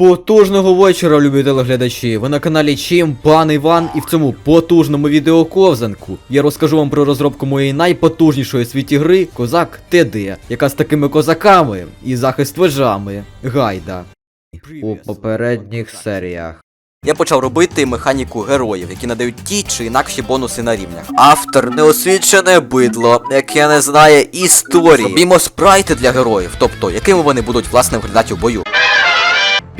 Потужного вечора, любі телеглядачі! Ви на каналі Чим, пан Іван, і в цьому потужному відеоковзанку я розкажу вам про розробку моєї найпотужнішої світі гри Козак ТД, яка з такими козаками і захист вежами. Гайда. У попередніх серіях. Я почав робити механіку героїв, які надають ті чи інакші бонуси на рівнях. Автор неосвічене бидло, яке не знає історії. Робімо спрайти для героїв, тобто якими вони будуть власне виглядати у бою.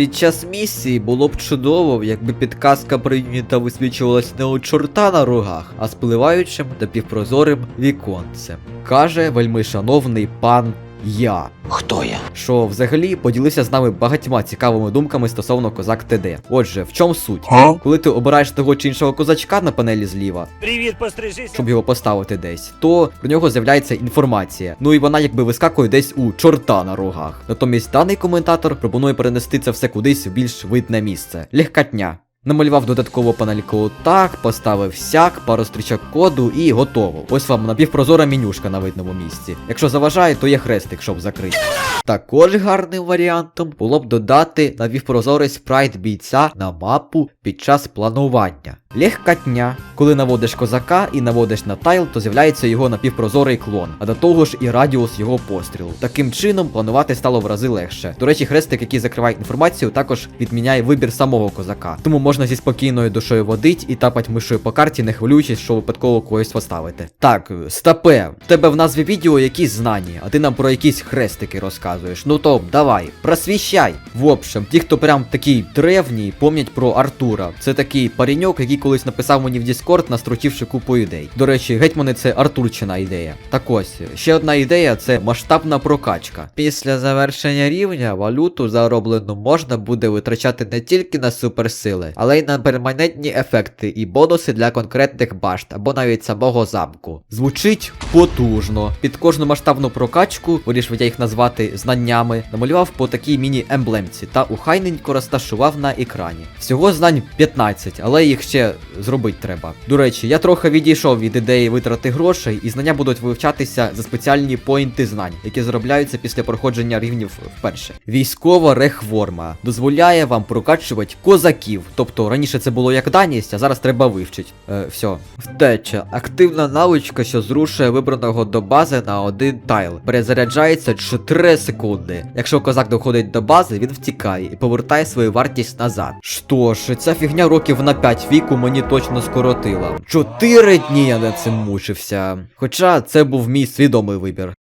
Під час місії було б чудово, якби підказка прийнята висвічувалась не у чорта на рогах, а спливаючим та півпрозорим віконцем. Каже вельми шановний пан я. Хто я? Що взагалі поділився з нами багатьма цікавими думками стосовно козак ТД. Отже, в чому суть? Га? Коли ти обираєш того чи іншого козачка на панелі зліва, Привіт, пострижись. щоб його поставити десь, то про нього з'являється інформація. Ну і вона якби вискакує десь у чорта на рогах. Натомість даний коментатор пропонує перенести це все кудись в більш видне місце. Легкатня. Намалював додатково панельку так, поставив сяк, пару стрічок коду і готово. Ось вам напівпрозора менюшка на видному місці. Якщо заважає, то є хрестик, щоб закрити. Також гарним варіантом було б додати напівпрозорий спрайт бійця на мапу під час планування. Легкатня. Коли наводиш козака і наводиш на тайл, то з'являється його напівпрозорий клон, а до того ж і радіус його пострілу. Таким чином планувати стало в рази легше. До речі, хрестик, який закриває інформацію, також відміняє вибір самого козака. Тому можна зі спокійною душою водить і тапать мишою по карті, не хвилюючись, що випадково когось поставити. Так, стапе, в тебе в назві відео якісь знані, а ти нам про якісь хрестики розказуєш. Ну то давай, просвіщай. В общем, ті, хто прям такий древній, помнять про Артура. Це такий пареньок, який колись написав мені в Discord, настрочивши купу ідей. До речі, гетьмани це Артурчина ідея. Так ось, ще одна ідея це масштабна прокачка. Після завершення рівня валюту зароблену можна буде витрачати не тільки на суперсили, але й на перманентні ефекти і бонуси для конкретних башт або навіть самого замку. Звучить потужно. Під кожну масштабну прокачку, вирішив я їх назвати знаннями, намалював по такій міні-емблемці та ухайненько розташував на екрані. Всього знань 15, але їх ще зробити треба. До речі, я трохи відійшов від ідеї витрати грошей, і знання будуть вивчатися за спеціальні поінти знань, які заробляються після проходження рівнів вперше. Військова рехворма дозволяє вам прокачувати козаків. Тобто раніше це було як даність, а зараз треба вивчити. Е, все. Втеча. Активна навичка, що зрушує вибраного до бази на один тайл. Перезаряджається 4 секунди. Якщо козак доходить до бази, він втікає і повертає свою вартість назад. Що ж, ця фігня років на 5 віку мені точно скоротила. Чотири дні я над цим мучився. Хоча це був мій свідомий вибір.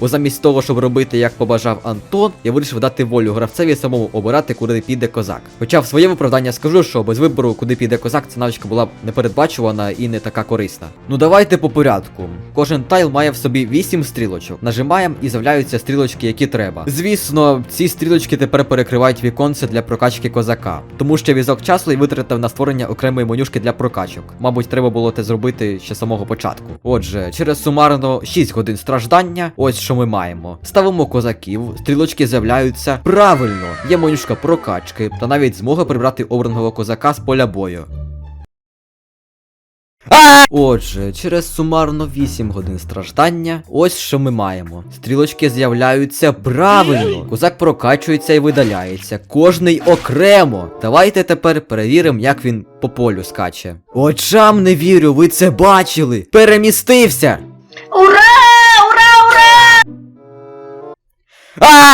Бо замість того, щоб робити, як побажав Антон, я вирішив дати волю гравцеві самому обирати, куди піде козак. Хоча в своє виправдання скажу, що без вибору, куди піде козак, ця навичка була б непередбачувана і не така корисна. Ну давайте по порядку. Кожен тайл має в собі 8 стрілочок. Нажимаємо і з'являються стрілочки, які треба. Звісно, ці стрілочки тепер перекривають віконце для прокачки козака, тому що візок часу і витратив на створення окремої менюшки для прокачок. Мабуть, треба було це зробити ще самого початку. Отже, через сумарно 6 годин страждання, ось що ми маємо. Ставимо козаків, стрілочки з'являються. Правильно, є менюшка прокачки, та навіть змога прибрати обраного козака з поля бою. Отже, через сумарно 8 годин страждання, ось що ми маємо. Стрілочки з'являються правильно. Козак прокачується і видаляється. Кожний окремо. Давайте тепер перевіримо, як він по полю скаче. Очам не вірю, ви це бачили! Перемістився!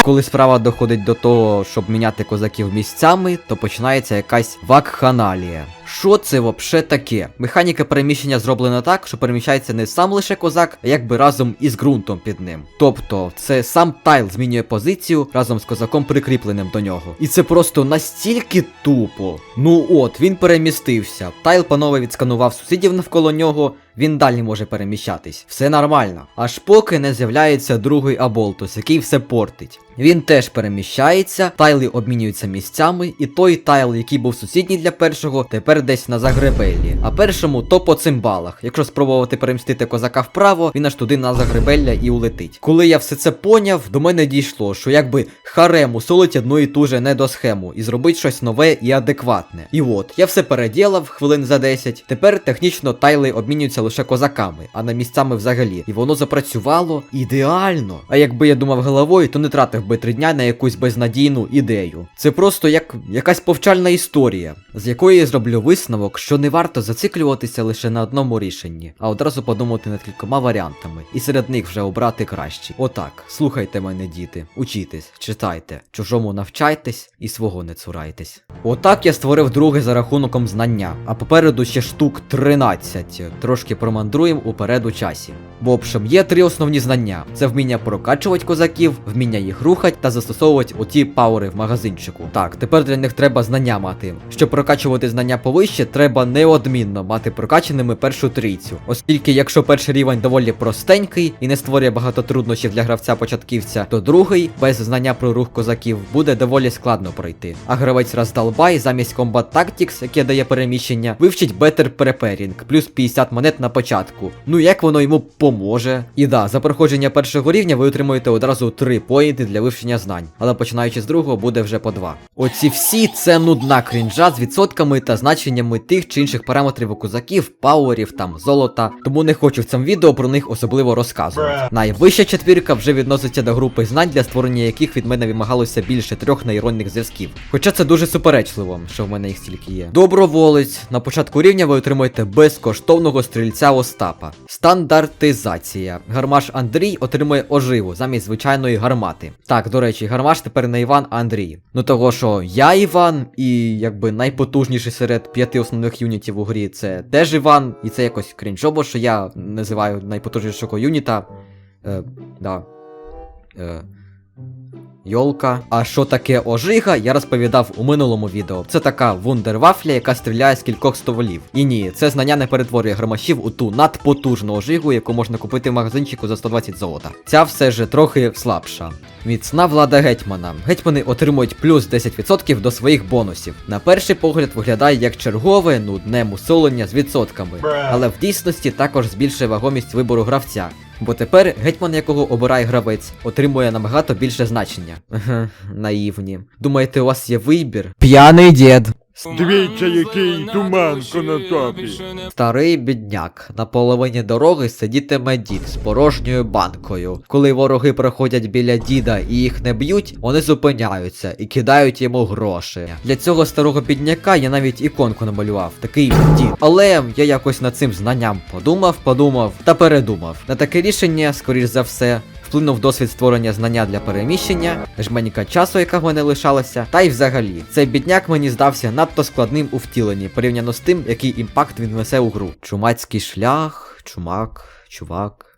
Коли справа доходить до того, щоб міняти козаків місцями, то починається якась вакханалія. Що це вообще таке? Механіка переміщення зроблена так, що переміщається не сам лише козак, а якби разом із ґрунтом під ним. Тобто, це сам тайл змінює позицію разом з козаком прикріпленим до нього. І це просто настільки тупо. Ну от, він перемістився. Тайл панове відсканував сусідів навколо нього. Він далі може переміщатись. Все нормально. Аж поки не з'являється другий Аболтус, який все портить. Він теж переміщається, тайли обмінюються місцями, і той тайл, який був сусідній для першого, тепер десь на Загребеллі. А першому то по цимбалах. Якщо спробувати перемістити козака вправо, він аж туди на Загребелля і улетить. Коли я все це поняв, до мене дійшло, що якби харем усолить одну і ту же недосхему і зробить щось нове і адекватне. І от, я все переділав хвилин за 10. Тепер технічно тайли обмінюються лише козаками, а не місцями взагалі. І воно запрацювало ідеально. А якби я думав головою, то не тратив би три дня на якусь безнадійну ідею. Це просто як якась повчальна історія, з якої я зроблю висновок, що не варто зациклюватися лише на одному рішенні, а одразу подумати над кількома варіантами, і серед них вже обрати кращі. Отак, слухайте мене, діти, учітесь, читайте, чужому навчайтесь і свого не цурайтесь. Отак я створив друге за рахунком знання, а попереду ще штук 13. Трошки промандруємо уперед у часі. В общем, є три основні знання: це вміння прокачувати козаків, вміння їх рухати та застосовувати оті пауери в магазинчику. Так, тепер для них треба знання мати. Щоб прокачувати знання повище, треба неодмінно мати прокачаними першу трійцю. Оскільки, якщо перший рівень доволі простенький і не створює багато труднощів для гравця-початківця, то другий, без знання про рух козаків, буде доволі складно пройти. А гравець роздолбай замість Combat Tactics, яке дає переміщення, вивчить Better Preparing, плюс 50 монет на початку. Ну як воно йому поможе? І да, за проходження першого рівня ви отримуєте одразу 3 поінти для вивчення знань, але починаючи з другого буде вже по 2. Оці всі це нудна крінжа з відсотками та значеннями тих чи інших параметрів у козаків, пауерів, там золота. Тому не хочу в цьому відео про них особливо розказувати. Найвища четвірка вже відноситься до групи знань, для створення яких від мене вимагалося більше трьох нейронних зв'язків. Хоча це дуже суперечливо, що в мене їх стільки є. Доброволець. На початку рівня ви отримуєте безкоштовного стрільця Остапа. Стандартизація. Гармаш Андрій отримує оживу замість звичайної гармати. Так, до речі, гармаш тепер не Іван, а Андрій. Ну того, що я Іван, і якби найпотужніший серед п'яти основних юнітів у грі це теж Іван, і це якось крінжобо, що я називаю найпотужнішого юніта. Е, да. Е, Йолка. А що таке ожига, я розповідав у минулому відео. Це така вундервафля, яка стріляє з кількох стволів. І ні, це знання не перетворює громашів у ту надпотужну ожигу, яку можна купити в магазинчику за 120 золота. Ця все ж трохи слабша. Міцна влада гетьмана. Гетьмани отримують плюс 10% до своїх бонусів. На перший погляд виглядає як чергове нудне мусолення з відсотками, але в дійсності також збільшує вагомість вибору гравця. Бо тепер гетьман, якого обирає гравець, отримує набагато більше значення. Еге, Наївні. Думаєте, у вас є вибір? П'яний дід. Дивіться, який туман на топі. Старий бідняк. На половині дороги сидітиме дід з порожньою банкою. Коли вороги проходять біля діда і їх не б'ють, вони зупиняються і кидають йому гроші. Для цього старого бідняка я навіть іконку намалював, такий дід. Але я якось над цим знанням подумав, подумав та передумав. На таке рішення, скоріш за все, вплинув досвід створення знання для переміщення, жменька часу, яка в мене лишалася, та й взагалі, цей бідняк мені здався надто складним у втіленні, порівняно з тим, який імпакт він несе у гру. Чумацький шлях, чумак, чувак.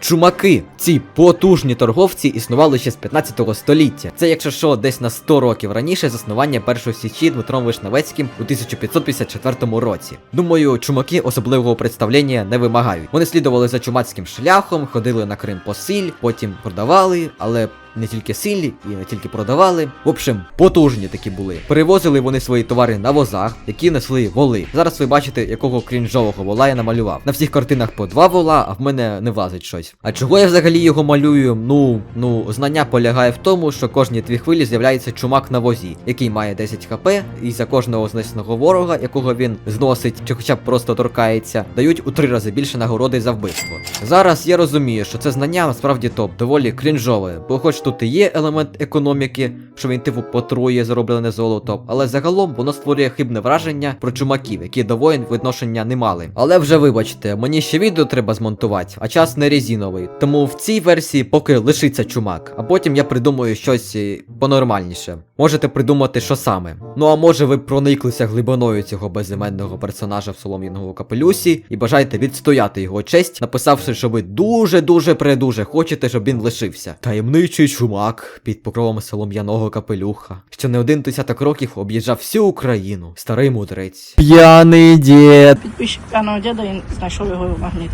Чумаки, ці потужні торговці існували ще з 15 століття. Це, якщо що, десь на 100 років раніше заснування першої січі Дмитром Вишневецьким у 1554 році. Думаю, чумаки особливого представлення не вимагають. Вони слідували за чумацьким шляхом, ходили на Крим по сіль, потім продавали, але не тільки сильні і не тільки продавали. В общем, потужні такі були. Перевозили вони свої товари на возах, які несли воли. Зараз ви бачите, якого крінжового вола я намалював. На всіх картинах по два вола, а в мене не влазить щось. А чого я взагалі його малюю? Ну, ну, знання полягає в тому, що кожні дві хвилі з'являється чумак на возі, який має 10 хп, і за кожного знесеного ворога, якого він зносить, чи хоча б просто торкається, дають у три рази більше нагороди за вбивство. Зараз я розумію, що це знання насправді топ доволі крінжове, бо хоч тут і є елемент економіки, що він типу потрує зароблене золото, але загалом воно створює хибне враження про чумаків, які до воїн відношення не мали. Але вже вибачте, мені ще відео треба змонтувати, а час не резиновий. Тому в цій версії поки лишиться чумак, а потім я придумаю щось е, понормальніше. Можете придумати, що саме. Ну а може ви прониклися глибиною цього безіменного персонажа в солом'яному капелюсі і бажаєте відстояти його честь, написавши, що ви дуже-дуже предуже хочете, щоб він лишився. Таємничий чумак під покровом солом'яного капелюха, що не один десяток років об'їжджав всю Україну. Старий мудрець. П'яний дід. Підписчик п'яного діда і знайшов його в магніт.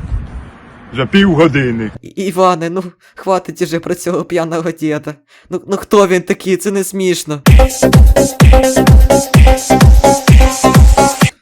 За півгодини. Іване, ну хватить уже про цього п'яного діда. Ну, ну хто він такий? Це не смішно.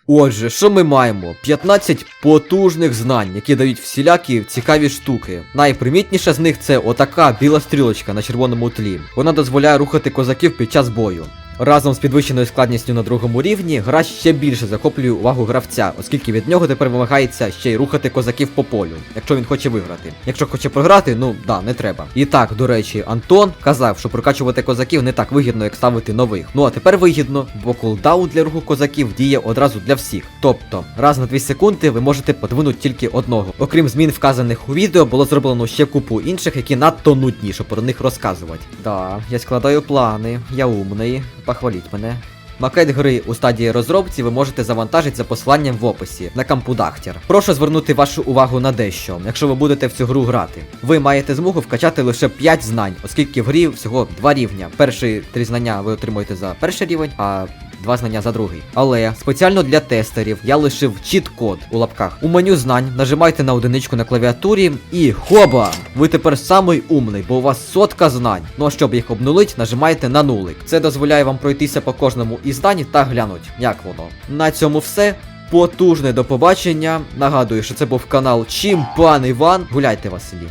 Отже, що ми маємо? 15 потужних знань, які дають всілякі цікаві штуки. Найпримітніша з них це отака біла стрілочка на червоному тлі. Вона дозволяє рухати козаків під час бою. Разом з підвищеною складністю на другому рівні, гра ще більше захоплює увагу гравця, оскільки від нього тепер вимагається ще й рухати козаків по полю, якщо він хоче виграти. Якщо хоче програти, ну да, не треба. І так, до речі, Антон казав, що прокачувати козаків не так вигідно, як ставити нових. Ну а тепер вигідно, бо кулдаун для руху козаків діє одразу для всіх. Тобто, раз на 2 секунди ви можете подвинути тільки одного. Окрім змін, вказаних у відео, було зроблено ще купу інших, які надто нудні, щоб про них розказувати. Да, я складаю плани, я умний, похваліть мене. Макет гри у стадії розробці ви можете завантажити за посиланням в описі на Кампудахтір. Прошу звернути вашу увагу на дещо, якщо ви будете в цю гру грати. Ви маєте змогу вкачати лише 5 знань, оскільки в грі всього 2 рівня. Перші 3 знання ви отримуєте за перший рівень, а Два знання за другий. Але спеціально для тестерів я лишив чіт-код у лапках. У меню знань нажимайте на одиничку на клавіатурі і хоба! Ви тепер самий умний, бо у вас сотка знань. Ну а щоб їх обнулить, нажимаєте на нулик. Це дозволяє вам пройтися по кожному із знань та глянуть, як воно. На цьому все. Потужне до побачення. Нагадую, що це був канал Чим пан Іван. Гуляйте Василі.